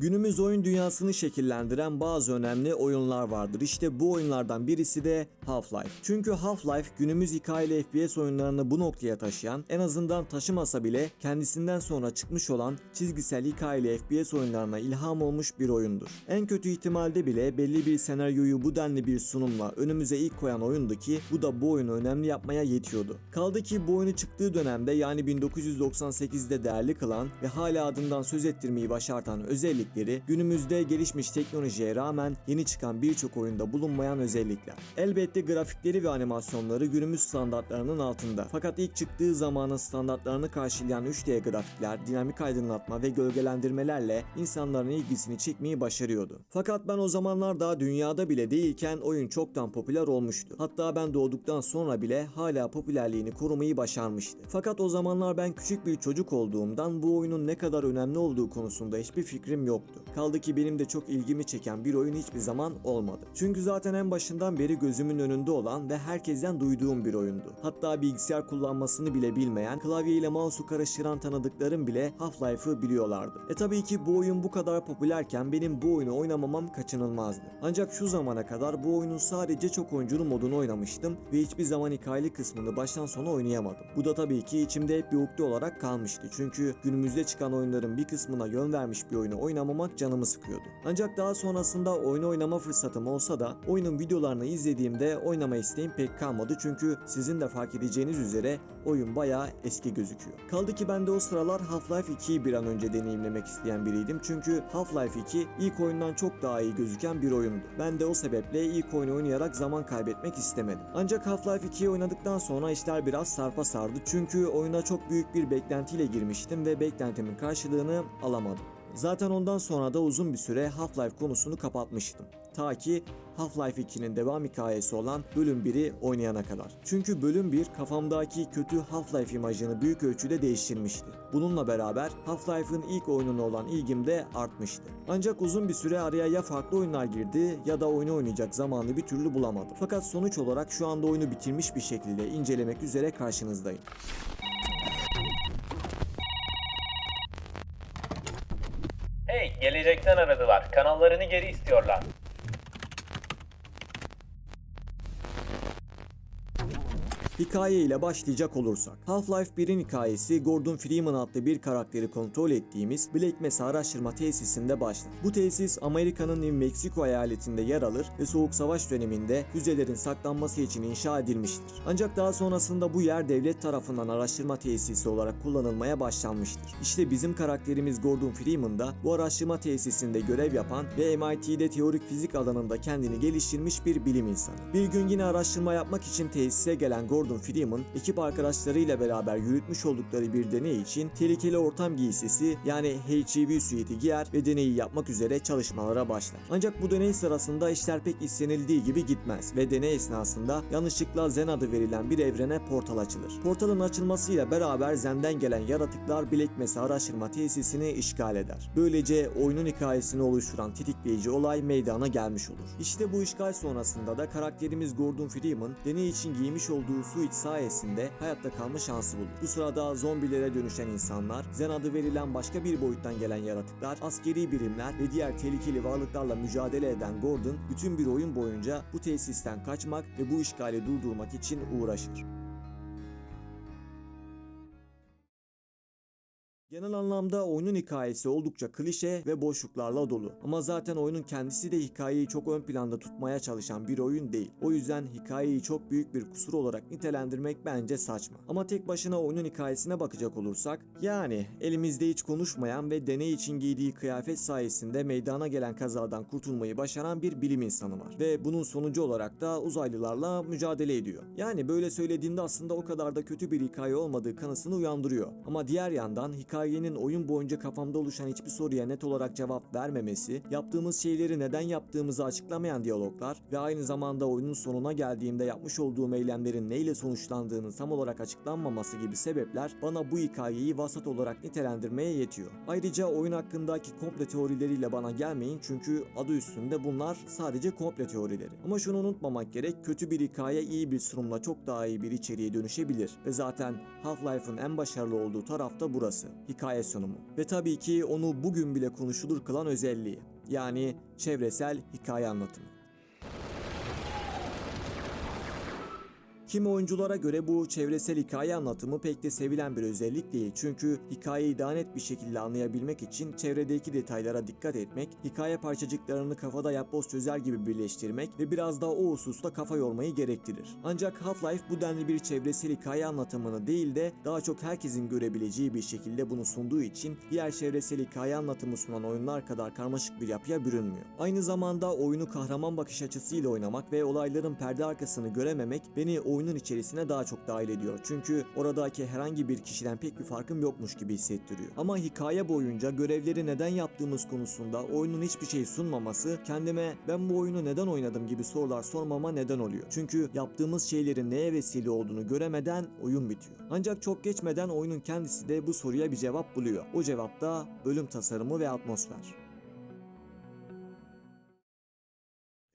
Günümüz oyun dünyasını şekillendiren bazı önemli oyunlar vardır. İşte bu oyunlardan birisi de Half-Life. Çünkü Half-Life günümüz hikayeli FPS oyunlarını bu noktaya taşıyan, en azından taşımasa bile kendisinden sonra çıkmış olan çizgisel hikayeli FPS oyunlarına ilham olmuş bir oyundur. En kötü ihtimalde bile belli bir senaryoyu bu denli bir sunumla önümüze ilk koyan oyundu ki bu da bu oyunu önemli yapmaya yetiyordu. Kaldı ki bu oyunu çıktığı dönemde yani 1998'de değerli kılan ve hala adından söz ettirmeyi başartan özellikleri günümüzde gelişmiş teknolojiye rağmen yeni çıkan birçok oyunda bulunmayan özellikler. Elbette grafikleri ve animasyonları günümüz standartlarının altında. Fakat ilk çıktığı zamanın standartlarını karşılayan 3D grafikler, dinamik aydınlatma ve gölgelendirmelerle insanların ilgisini çekmeyi başarıyordu. Fakat ben o zamanlar daha dünyada bile değilken oyun çoktan popüler olmuştu. Hatta ben doğduktan sonra bile hala popülerliğini korumayı başarmıştı. Fakat o zamanlar ben küçük bir çocuk olduğumdan bu oyunun ne kadar önemli olduğu konusunda hiçbir fikrim yoktu. Kaldı ki benim de çok ilgimi çeken bir oyun hiçbir zaman olmadı. Çünkü zaten en başından beri gözümün önünde olan ve herkesten duyduğum bir oyundu. Hatta bilgisayar kullanmasını bile bilmeyen, klavye ile mouse'u karıştıran tanıdıklarım bile Half-Life'ı biliyorlardı. E tabii ki bu oyun bu kadar popülerken benim bu oyunu oynamamam kaçınılmazdı. Ancak şu zamana kadar bu oyunun sadece çok oyunculu modunu oynamıştım ve hiçbir zaman hikayeli kısmını baştan sona oynayamadım. Bu da tabii ki içimde hep bir ukde olarak kalmıştı. Çünkü günümüzde çıkan oyunların bir kısmına yön vermiş bir oyunu oynamamak canımı sıkıyordu. Ancak daha sonrasında oyunu oynama fırsatım olsa da oyunun videolarını izlediğimde oynama isteğim pek kalmadı. Çünkü sizin de fark edeceğiniz üzere oyun bayağı eski gözüküyor. Kaldı ki ben de o sıralar Half-Life 2'yi bir an önce deneyimlemek isteyen biriydim. Çünkü Half-Life 2 ilk oyundan çok daha iyi gözüken bir oyundu. Ben de o sebeple ilk oyunu oynayarak zaman kaybetmek istemedim. Ancak Half-Life 2'yi oynadıktan sonra işler biraz sarpa sardı. Çünkü oyuna çok büyük bir beklentiyle girmiştim ve beklentimin karşılığını alamadım. Zaten ondan sonra da uzun bir süre Half-Life konusunu kapatmıştım. Ta ki Half-Life 2'nin devam hikayesi olan bölüm 1'i oynayana kadar. Çünkü bölüm 1 kafamdaki kötü Half-Life imajını büyük ölçüde değiştirmişti. Bununla beraber Half-Life'ın ilk oyununa olan ilgim de artmıştı. Ancak uzun bir süre araya ya farklı oyunlar girdi ya da oyunu oynayacak zamanı bir türlü bulamadım. Fakat sonuç olarak şu anda oyunu bitirmiş bir şekilde incelemek üzere karşınızdayım. Gelecekten aradılar. Kanallarını geri istiyorlar. Hikaye ile başlayacak olursak. Half-Life 1'in hikayesi Gordon Freeman adlı bir karakteri kontrol ettiğimiz Black Mesa araştırma tesisinde başlar. Bu tesis Amerika'nın New Mexico eyaletinde yer alır ve Soğuk Savaş döneminde füzelerin saklanması için inşa edilmiştir. Ancak daha sonrasında bu yer devlet tarafından araştırma tesisi olarak kullanılmaya başlanmıştır. İşte bizim karakterimiz Gordon Freeman da bu araştırma tesisinde görev yapan ve MIT'de teorik fizik alanında kendini geliştirmiş bir bilim insanı. Bir gün yine araştırma yapmak için tesise gelen Gordon Freeman ekip arkadaşlarıyla beraber yürütmüş oldukları bir deney için tehlikeli ortam giysisi yani HEV suiti giyer ve deneyi yapmak üzere çalışmalara başlar. Ancak bu deney sırasında işler pek istenildiği gibi gitmez ve deney esnasında yanlışlıkla Zen adı verilen bir evrene portal açılır. Portalın açılmasıyla beraber Zen'den gelen yaratıklar Black Mesa araştırma tesisini işgal eder. Böylece oyunun hikayesini oluşturan tetikleyici olay meydana gelmiş olur. İşte bu işgal sonrasında da karakterimiz Gordon Freeman deney için giymiş olduğu suit sayesinde hayatta kalma şansı bulur. Bu sırada zombilere dönüşen insanlar, Zen adı verilen başka bir boyuttan gelen yaratıklar, askeri birimler ve diğer tehlikeli varlıklarla mücadele eden Gordon bütün bir oyun boyunca bu tesisten kaçmak ve bu işgali durdurmak için uğraşır. Genel anlamda oyunun hikayesi oldukça klişe ve boşluklarla dolu. Ama zaten oyunun kendisi de hikayeyi çok ön planda tutmaya çalışan bir oyun değil. O yüzden hikayeyi çok büyük bir kusur olarak nitelendirmek bence saçma. Ama tek başına oyunun hikayesine bakacak olursak, yani elimizde hiç konuşmayan ve deney için giydiği kıyafet sayesinde meydana gelen kazadan kurtulmayı başaran bir bilim insanı var. Ve bunun sonucu olarak da uzaylılarla mücadele ediyor. Yani böyle söylediğinde aslında o kadar da kötü bir hikaye olmadığı kanısını uyandırıyor. Ama diğer yandan hikayenin oyun boyunca kafamda oluşan hiçbir soruya net olarak cevap vermemesi, yaptığımız şeyleri neden yaptığımızı açıklamayan diyaloglar ve aynı zamanda oyunun sonuna geldiğimde yapmış olduğum eylemlerin neyle sonuçlandığını tam olarak açıklanmaması gibi sebepler bana bu hikayeyi vasat olarak nitelendirmeye yetiyor. Ayrıca oyun hakkındaki komple teorileriyle bana gelmeyin çünkü adı üstünde bunlar sadece komple teorileri. Ama şunu unutmamak gerek kötü bir hikaye iyi bir sunumla çok daha iyi bir içeriğe dönüşebilir ve zaten Half-Life'ın en başarılı olduğu taraf da burası. Hikaye sunumu ve tabii ki onu bugün bile konuşulur kılan özelliği yani çevresel hikaye anlatımı. Kimi oyunculara göre bu çevresel hikaye anlatımı pek de sevilen bir özellik değil. Çünkü hikayeyi daha net bir şekilde anlayabilmek için çevredeki detaylara dikkat etmek, hikaye parçacıklarını kafada yapboz çözer gibi birleştirmek ve biraz daha o hususta kafa yormayı gerektirir. Ancak Half-Life bu denli bir çevresel hikaye anlatımını değil de daha çok herkesin görebileceği bir şekilde bunu sunduğu için diğer çevresel hikaye anlatımı sunan oyunlar kadar karmaşık bir yapıya bürünmüyor. Aynı zamanda oyunu kahraman bakış açısıyla oynamak ve olayların perde arkasını görememek beni oyunun içerisine daha çok dahil ediyor. Çünkü oradaki herhangi bir kişiden pek bir farkım yokmuş gibi hissettiriyor. Ama hikaye boyunca görevleri neden yaptığımız konusunda oyunun hiçbir şey sunmaması kendime ben bu oyunu neden oynadım gibi sorular sormama neden oluyor. Çünkü yaptığımız şeylerin neye vesile olduğunu göremeden oyun bitiyor. Ancak çok geçmeden oyunun kendisi de bu soruya bir cevap buluyor. O cevap da bölüm tasarımı ve atmosfer.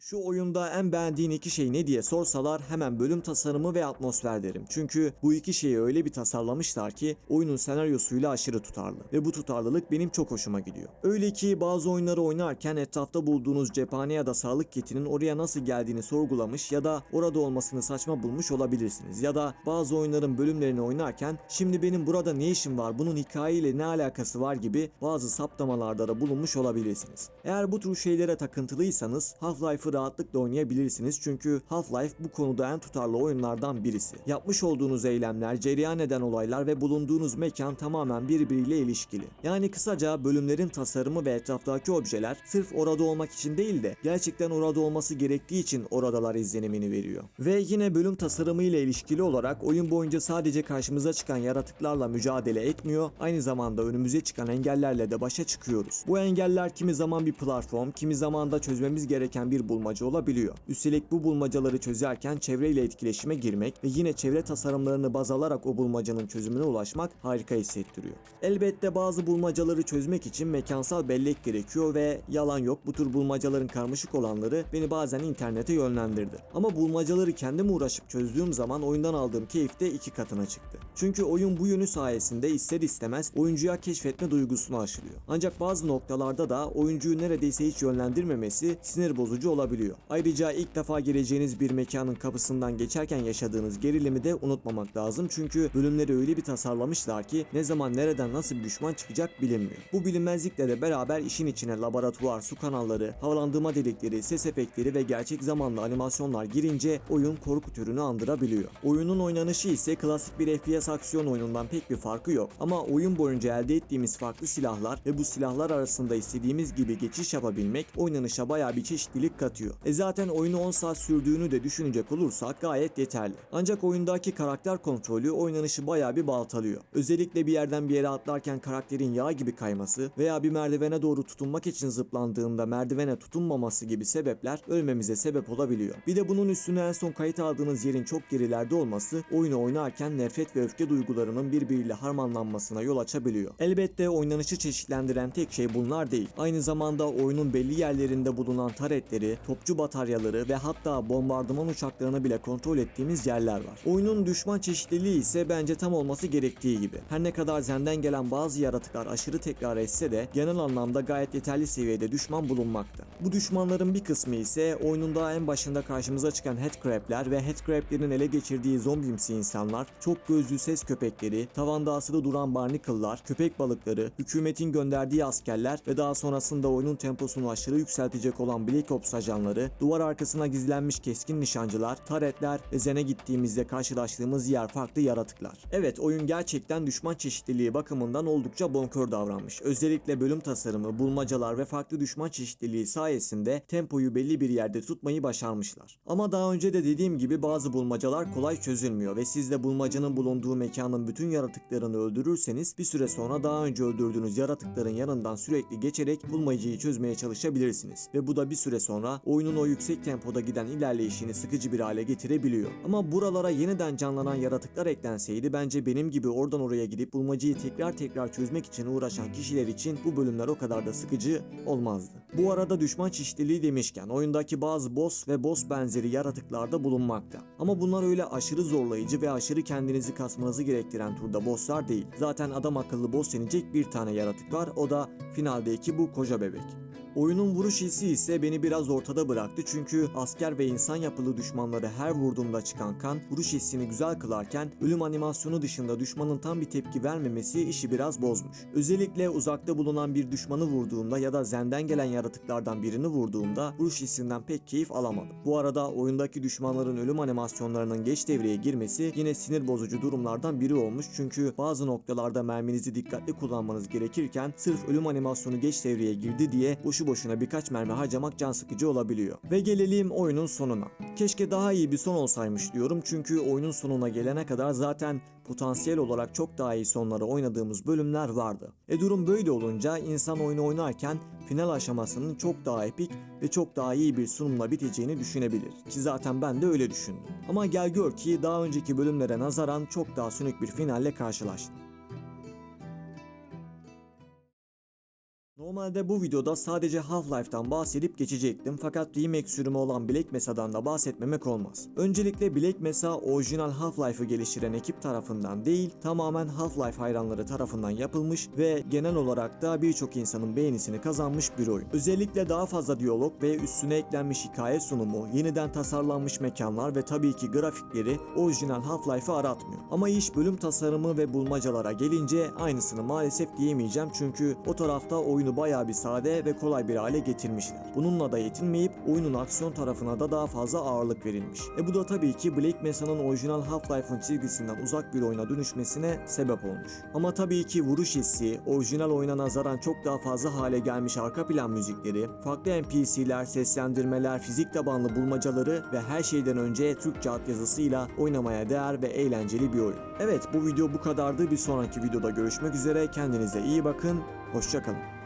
Şu oyunda en beğendiğin iki şey ne diye sorsalar hemen bölüm tasarımı ve atmosfer derim. Çünkü bu iki şeyi öyle bir tasarlamışlar ki oyunun senaryosuyla aşırı tutarlı. Ve bu tutarlılık benim çok hoşuma gidiyor. Öyle ki bazı oyunları oynarken etrafta bulduğunuz cephane ya da sağlık kitinin oraya nasıl geldiğini sorgulamış ya da orada olmasını saçma bulmuş olabilirsiniz. Ya da bazı oyunların bölümlerini oynarken şimdi benim burada ne işim var bunun hikayeyle ne alakası var gibi bazı saptamalarda da bulunmuş olabilirsiniz. Eğer bu tür şeylere takıntılıysanız Half-Life'ı rahatlıkla oynayabilirsiniz çünkü Half-Life bu konuda en tutarlı oyunlardan birisi. Yapmış olduğunuz eylemler, cereyan eden olaylar ve bulunduğunuz mekan tamamen birbiriyle ilişkili. Yani kısaca bölümlerin tasarımı ve etraftaki objeler sırf orada olmak için değil de gerçekten orada olması gerektiği için oradalar izlenimini veriyor. Ve yine bölüm tasarımı ile ilişkili olarak oyun boyunca sadece karşımıza çıkan yaratıklarla mücadele etmiyor, aynı zamanda önümüze çıkan engellerle de başa çıkıyoruz. Bu engeller kimi zaman bir platform, kimi zaman da çözmemiz gereken bir bulmaca olabiliyor. Üstelik bu bulmacaları çözerken çevreyle etkileşime girmek ve yine çevre tasarımlarını baz alarak o bulmacanın çözümüne ulaşmak harika hissettiriyor. Elbette bazı bulmacaları çözmek için mekansal bellek gerekiyor ve yalan yok bu tür bulmacaların karmaşık olanları beni bazen internete yönlendirdi. Ama bulmacaları kendim uğraşıp çözdüğüm zaman oyundan aldığım keyif de iki katına çıktı. Çünkü oyun bu yönü sayesinde ister istemez oyuncuya keşfetme duygusunu aşılıyor. Ancak bazı noktalarda da oyuncuyu neredeyse hiç yönlendirmemesi sinir bozucu olabiliyor. Ayrıca ilk defa gireceğiniz bir mekanın kapısından geçerken yaşadığınız gerilimi de unutmamak lazım. Çünkü bölümleri öyle bir tasarlamışlar ki ne zaman nereden nasıl bir düşman çıkacak bilinmiyor. Bu bilinmezlikle de beraber işin içine laboratuvar, su kanalları, havalandırma delikleri, ses efektleri ve gerçek zamanlı animasyonlar girince oyun korku türünü andırabiliyor. Oyunun oynanışı ise klasik bir FPS aksiyon oyunundan pek bir farkı yok. Ama oyun boyunca elde ettiğimiz farklı silahlar ve bu silahlar arasında istediğimiz gibi geçiş yapabilmek oynanışa bayağı bir çeşitlilik katıyor. E zaten oyunu 10 saat sürdüğünü de düşünecek olursak gayet yeterli. Ancak oyundaki karakter kontrolü oynanışı bayağı bir baltalıyor. Özellikle bir yerden bir yere atlarken karakterin yağ gibi kayması veya bir merdivene doğru tutunmak için zıplandığında merdivene tutunmaması gibi sebepler ölmemize sebep olabiliyor. Bir de bunun üstüne en son kayıt aldığınız yerin çok gerilerde olması oyunu oynarken nefret ve öfke duygularının birbiriyle harmanlanmasına yol açabiliyor. Elbette oynanışı çeşitlendiren tek şey bunlar değil. Aynı zamanda oyunun belli yerlerinde bulunan taretleri, topçu bataryaları ve hatta bombardıman uçaklarını bile kontrol ettiğimiz yerler var. Oyunun düşman çeşitliliği ise bence tam olması gerektiği gibi. Her ne kadar zenden gelen bazı yaratıklar aşırı tekrar etse de genel anlamda gayet yeterli seviyede düşman bulunmakta. Bu düşmanların bir kısmı ise oyunun daha en başında karşımıza çıkan headcrab'ler ve headcrab'lerin ele geçirdiği zombimsi insanlar, çok gözlü ses köpekleri, tavanda asılı duran barnacle'lar, köpek balıkları, hükümetin gönderdiği askerler ve daha sonrasında oyunun temposunu aşırı yükseltecek olan Black Ops ajanları, duvar arkasına gizlenmiş keskin nişancılar, taretler ve zene gittiğimizde karşılaştığımız diğer farklı yaratıklar. Evet oyun gerçekten düşman çeşitliliği bakımından oldukça bonkör davranmış. Özellikle bölüm tasarımı, bulmacalar ve farklı düşman çeşitliliği sayesinde tempoyu belli bir yerde tutmayı başarmışlar. Ama daha önce de dediğim gibi bazı bulmacalar kolay çözülmüyor ve siz de bulmacanın bulunduğu mekanın bütün yaratıklarını öldürürseniz bir süre sonra daha önce öldürdüğünüz yaratıkların yanından sürekli geçerek bulmacayı çözmeye çalışabilirsiniz. Ve bu da bir süre sonra oyunun o yüksek tempoda giden ilerleyişini sıkıcı bir hale getirebiliyor. Ama buralara yeniden canlanan yaratıklar eklenseydi bence benim gibi oradan oraya gidip bulmacayı tekrar tekrar çözmek için uğraşan kişiler için bu bölümler o kadar da sıkıcı olmazdı. Bu arada düşman çeşitliliği demişken oyundaki bazı boss ve boss benzeri yaratıklar da bulunmakta. Ama bunlar öyle aşırı zorlayıcı ve aşırı kendinizi kasmanızı gerektiren turda bosslar değil. Zaten adam akıllı boss denecek bir tane yaratık var o da finaldeki bu koca bebek. Oyunun vuruş hissi ise beni biraz ortada bıraktı çünkü asker ve insan yapılı düşmanları her vurduğumda çıkan kan vuruş hissini güzel kılarken ölüm animasyonu dışında düşmanın tam bir tepki vermemesi işi biraz bozmuş. Özellikle uzakta bulunan bir düşmanı vurduğumda ya da zenden gelen yaratıklardan birini vurduğumda vuruş hissinden pek keyif alamadım. Bu arada oyundaki düşmanların ölüm animasyonlarının geç devreye girmesi yine sinir bozucu durumlardan biri olmuş çünkü bazı noktalarda merminizi dikkatli kullanmanız gerekirken sırf ölüm animasyonu geç devreye girdi diye boşu boşuna birkaç mermi harcamak can sıkıcı olabiliyor. Ve gelelim oyunun sonuna. Keşke daha iyi bir son olsaymış diyorum çünkü oyunun sonuna gelene kadar zaten potansiyel olarak çok daha iyi sonları oynadığımız bölümler vardı. E durum böyle olunca insan oyunu oynarken final aşamasının çok daha epik ve çok daha iyi bir sunumla biteceğini düşünebilir. Ki zaten ben de öyle düşündüm. Ama gel gör ki daha önceki bölümlere nazaran çok daha sönük bir finalle karşılaştım. Normalde bu videoda sadece Half-Life'dan bahsedip geçecektim fakat remake sürümü olan Black Mesa'dan da bahsetmemek olmaz. Öncelikle Black Mesa orijinal Half-Life'ı geliştiren ekip tarafından değil tamamen Half-Life hayranları tarafından yapılmış ve genel olarak da birçok insanın beğenisini kazanmış bir oyun. Özellikle daha fazla diyalog ve üstüne eklenmiş hikaye sunumu, yeniden tasarlanmış mekanlar ve tabii ki grafikleri orijinal Half-Life'ı aratmıyor. Ama iş bölüm tasarımı ve bulmacalara gelince aynısını maalesef diyemeyeceğim çünkü o tarafta oyunu bayağı bir sade ve kolay bir hale getirmişler. Bununla da yetinmeyip oyunun aksiyon tarafına da daha fazla ağırlık verilmiş. E bu da tabii ki Black Mesa'nın orijinal Half-Life'ın çizgisinden uzak bir oyuna dönüşmesine sebep olmuş. Ama tabii ki vuruş hissi, orijinal oyuna nazaran çok daha fazla hale gelmiş arka plan müzikleri, farklı NPC'ler, seslendirmeler, fizik tabanlı bulmacaları ve her şeyden önce Türkçe altyazısıyla oynamaya değer ve eğlenceli bir oyun. Evet bu video bu kadardı. Bir sonraki videoda görüşmek üzere. Kendinize iyi bakın. Hoşçakalın.